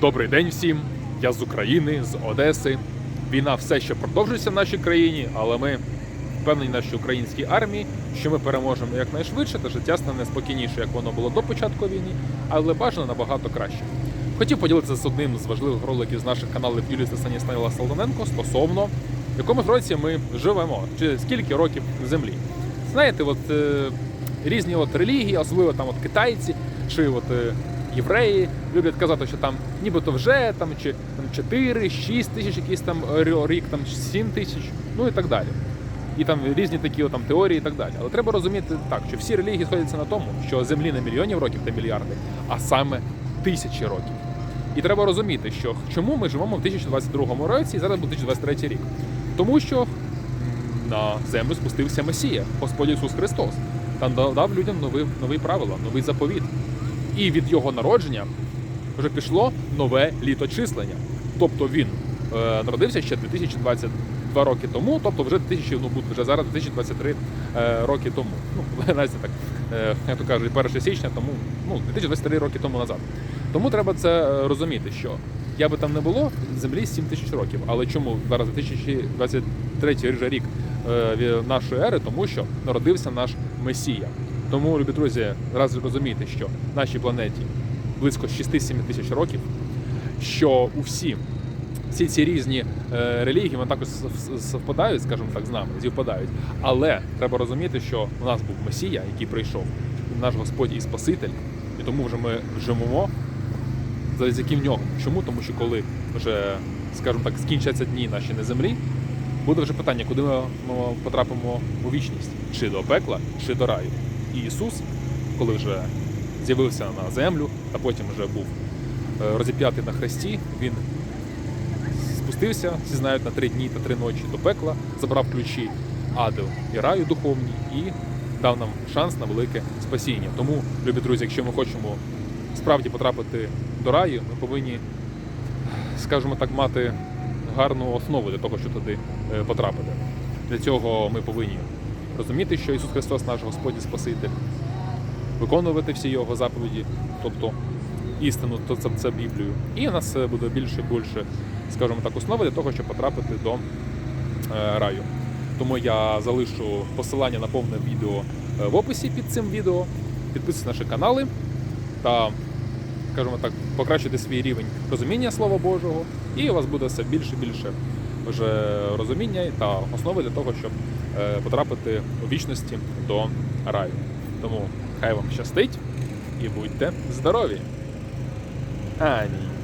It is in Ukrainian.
Добрий день всім. Я з України, з Одеси. Війна все ще продовжується в нашій країні, але ми впевнені нашій українській армії, що ми переможемо якнайшвидше та життя стане спокійніше, як воно було до початку війни, але бажано набагато краще. Хотів поділитися з одним з важливих роликів з наших каналів Юлії Станіслава Солоненко стосовно в якому ж році ми живемо, чи скільки років землі. Знаєте, от е, різні от релігії, особливо там от китайці чи от е, євреї люблять казати, що там нібито вже там чи там 4, 6 тисяч якийсь там рік, там 7 тисяч, ну і так далі. І там різні такі там теорії і так далі. Але треба розуміти так, що всі релігії сходяться на тому, що землі не мільйонів років та мільярди, а саме тисячі років. І треба розуміти, що чому ми живемо в 2022 році і зараз буде 2023 рік. Тому що на землю спустився Месія, Господь Ісус Христос, та дав людям нові, нові правила, новий заповіт. І від його народження вже пішло нове літочислення. Тобто він е, народився ще 2022 роки тому, тобто вже 2000, ну буде вже зараз 2023 е, роки тому. Ну, знаєте, так, е, як то кажуть, 1 січня тому, ну, 2023 роки тому назад. Тому треба це е, розуміти, що я би там не було, землі 7 тисяч років. Але чому зараз 2023 вже рік е, нашої ери? Тому що народився наш Месія. Тому, любі друзі, раз розумієте, що нашій планеті близько 6-7 тисяч років, що у всі, всі ці різні е, релігії вони також сов- совпадають, скажімо так, з нами, зівпадають. Але треба розуміти, що у нас був Месія, який прийшов, наш Господь і Спаситель, і тому вже ми живемо завдяки в нього. Чому? Тому що коли вже, скажімо так, скінчаться дні наші на землі, буде вже питання, куди ми потрапимо у вічність, чи до пекла, чи до раю. Ісус, коли вже з'явився на землю, а потім вже був е, розіп'ятий на хресті, він спустився, всі знають, на три дні та три ночі до пекла, забрав ключі аду і раю духовні і дав нам шанс на велике спасіння. Тому, любі друзі, якщо ми хочемо справді потрапити до раю, ми повинні, скажімо так, мати гарну основу для того, щоб туди е, потрапити. Для цього ми повинні розуміти, що Ісус Христос наш Господь і Спаситель, виконувати всі Його заповіді, тобто істину, то це, це Біблію. І у нас е, буде більше і більше, скажімо так, основи для того, щоб потрапити до е, раю. Тому я залишу посилання на повне відео е, в описі під цим відео. Підписуйтесь на наші канали та, скажімо так, покращити свій рівень розуміння Слова Божого, і у вас буде все більше і більше вже розуміння та основи для того, щоб е, потрапити у вічності до раю. Тому хай вам щастить і будьте здорові! Ані.